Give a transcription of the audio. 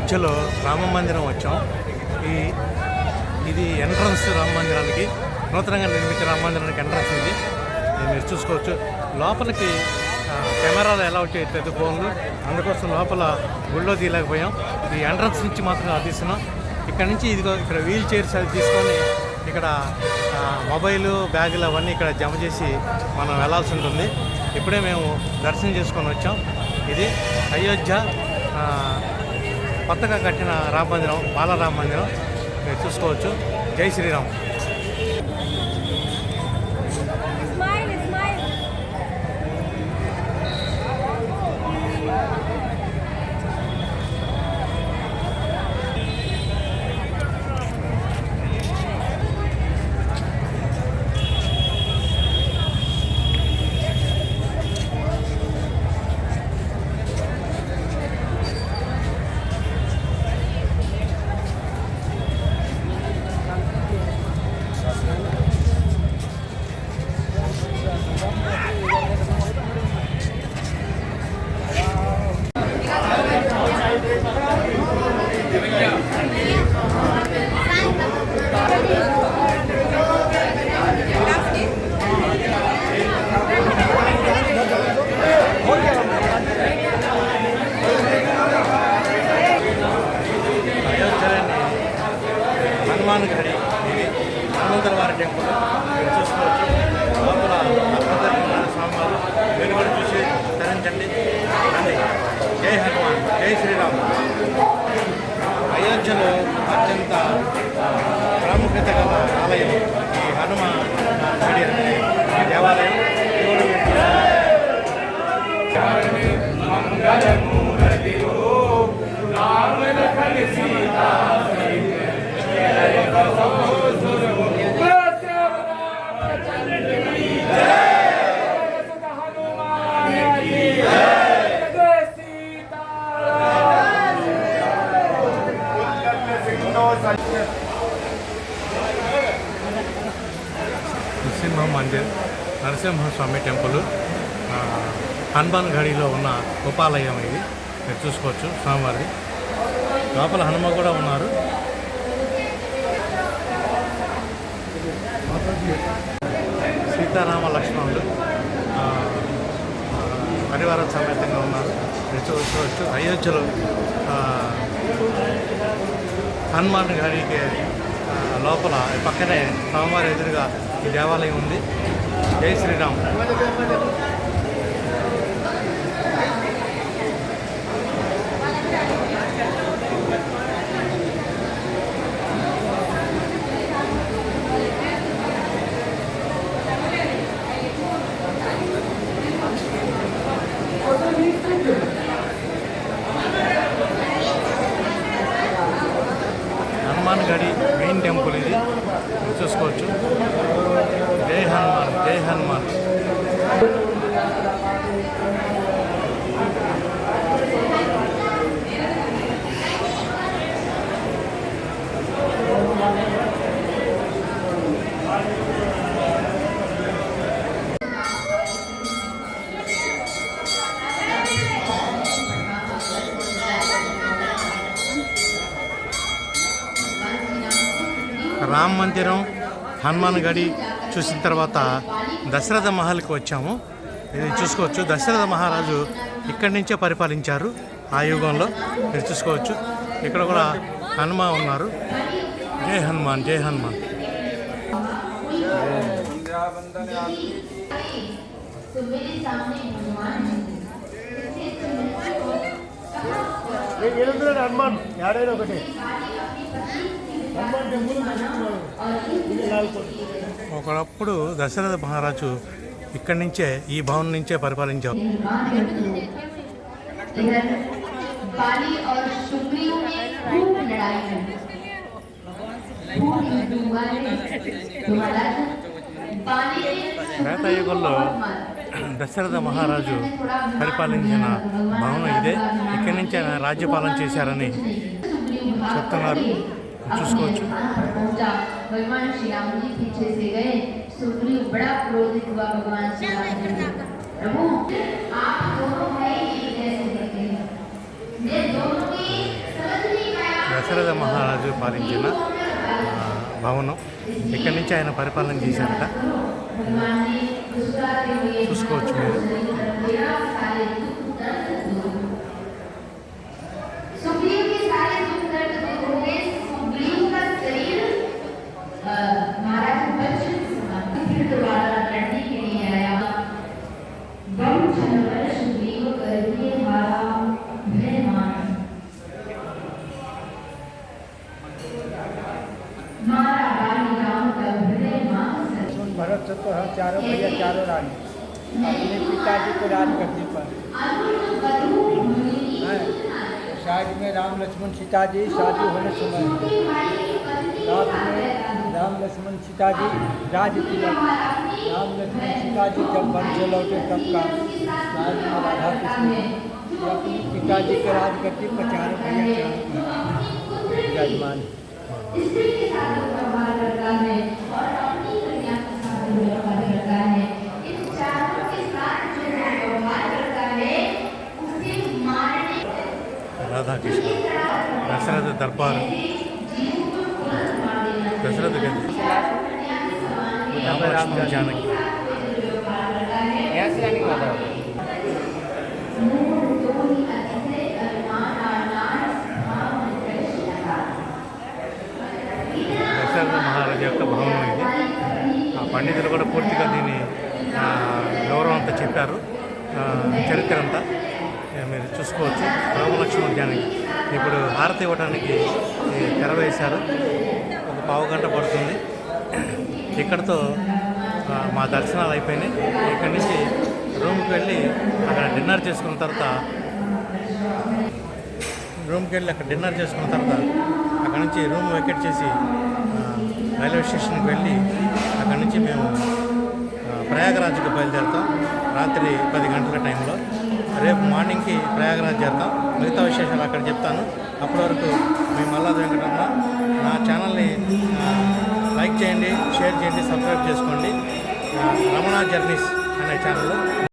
అయోధ్యలో రామ మందిరం వచ్చాం. ఈ ఇది ఎంట్రన్స్ రామ మందిరానికి నూతనంగా నిర్మించిన రామ మందిరానికి ఎంట్రన్స్ ఇది. మీరు చూసుకోవచ్చు. లోపలికి కెమెరాలు ఎలా వచ్చాయి పెద్ద ఫోన్లు. అందుకోసం లోపల గుళ్ళో తీయలేకపోయాం. ఈ ఎంట్రన్స్ నుంచి మాత్రం తీస్తున్నాం. ఇక్కడ నుంచి ఇదిగో ఇక్కడ వీల్ చైర్స్ అది తీసుకొని ఇక్కడ మొబైలు మొబైల్ బ్యాగులు అవన్నీ ఇక్కడ జమ చేసి మనం వెళ్ళాల్సి ఉంటుంది. ఇప్పుడే మేము దర్శనం చేసుకొని వచ్చాం. ఇది అయోధ్య కొత్తగా కట్టిన రామ మందిరం బాలరామ మందిరం మీరు చూసుకోవచ్చు. జై శ్రీరామ్. నరసింహ మందిర్ నరసింహస్వామి టెంపుల్ హనుమాన్ గడిలో ఉన్న ఉపాలయం ఇది. మీరు చూసుకోవచ్చు స్వామివారిది. లోపల హనుమ కూడా ఉన్నారు. సీతారామ లక్ష్మణుడు పరివారం పరివార సమేతంగా ఉన్నారు. మీరు చూసుకోవచ్చు. అయోధ్యలో హనుమాన్ గారికి లోపల పక్కనే స్వామివారి ఎదురుగా ఈ దేవాలయం ఉంది. జై శ్రీరామ్. హనుమాన్ గడి మెయిన్ టెంపుల్ ఇది చూసుకోవచ్చు. జై హనుమాన్ జై హనుమాన్. రామ్ మందిరం హనుమాన్ గడి చూసిన తర్వాత దశరథ మహల్కి వచ్చాము ఇది చూసుకోవచ్చు దశరథ మహారాజు ఇక్కడి నుంచే పరిపాలించారు ఆ యుగంలో మీరు చూసుకోవచ్చు ఇక్కడ కూడా హనుమ ఉన్నారు జై హనుమాన్ జై హనుమాన్ హనుమాన్ ఒకటి ఒకప్పుడు దశరథ మహారాజు ఇక్కడి నుంచే ఈ భవనం నుంచే పరిపాలించారు. యుగంలో దశరథ మహారాజు పరిపాలించిన భవనం ఇదే. ఇక్కడి నుంచి ఆయన రాజ్యపాలన చేశారని చెప్తున్నారు. చూసుకోవచ్చు पहुंचा भगवान श्री राम जी पीछे से गए सुग्रीव बड़ा क्रोधित हुआ भगवान श्री राम जी से। प्रभु आप दोनों भाई एक जैसे दिखते हैं मैं दोनों की समझ नहीं దశరథ మహారాజు పాలించిన ఆ, భవనం ఇక్కడి నుంచి ఆయన పరిపాలన చేశారట చూసుకోవచ్చు మీరు सुग्रीव सच सुन भरत शत्रुघ्न चारों भैया, चारों रानी। अपने पिताजी को राज करने पर। हैं। साइड में राम लक्ष्मण सीता जी शादी होने समय। साथ में राम लक्ष्मण सीता जी राज राम लक्ष्मण सीता जी जब वन से लौटे तब का साथ में राधा कृष्ण अपने पिताजी के राज करती पर चारों भैया चारों यजमान రాధాకృష్ణ దశరథ దర్బారు దశరథ రామలక్ష్మణ జానకి. దశరథ మహారాజు యొక్క భవనం ఇది. ఆ పండితులు కూడా పూర్తిగా దీన్ని గౌరవం అంతా చెప్పారు. చరిత్ర అంతా మీరు చూసుకోవచ్చు. రామలక్ష్మణ జానకి ఇప్పుడు హారతి ఇవ్వడానికి తెర వేశారు. ఒక పావు గంట పడుతుంది. ఇక్కడతో మా దర్శనాలు అయిపోయినాయి. ఇక్కడి నుంచి రూమ్కి వెళ్ళి అక్కడ డిన్నర్ చేసుకున్న తర్వాత రూమ్కి వెళ్ళి అక్కడ డిన్నర్ చేసుకున్న తర్వాత అక్కడ నుంచి రూమ్ వెకెట్ చేసి రైల్వే స్టేషన్కి వెళ్ళి అక్కడ నుంచి మేము ప్రయాగరాజ్కి బయలుదేరుతాం. రాత్రి పది గంటల టైంలో. రేపు మార్నింగ్కి ప్రయాగరాజ్ చేద్దాం. మిగతా విశేషాలు అక్కడ చెప్తాను. అప్పటి వరకు మీ మల్లాది వెంకటరమణ నా ఛానల్ని లైక్ చేయండి షేర్ చేయండి సబ్స్క్రైబ్ చేసుకోండి. రమణా రమణ జర్నీస్ అనే ఛానల్.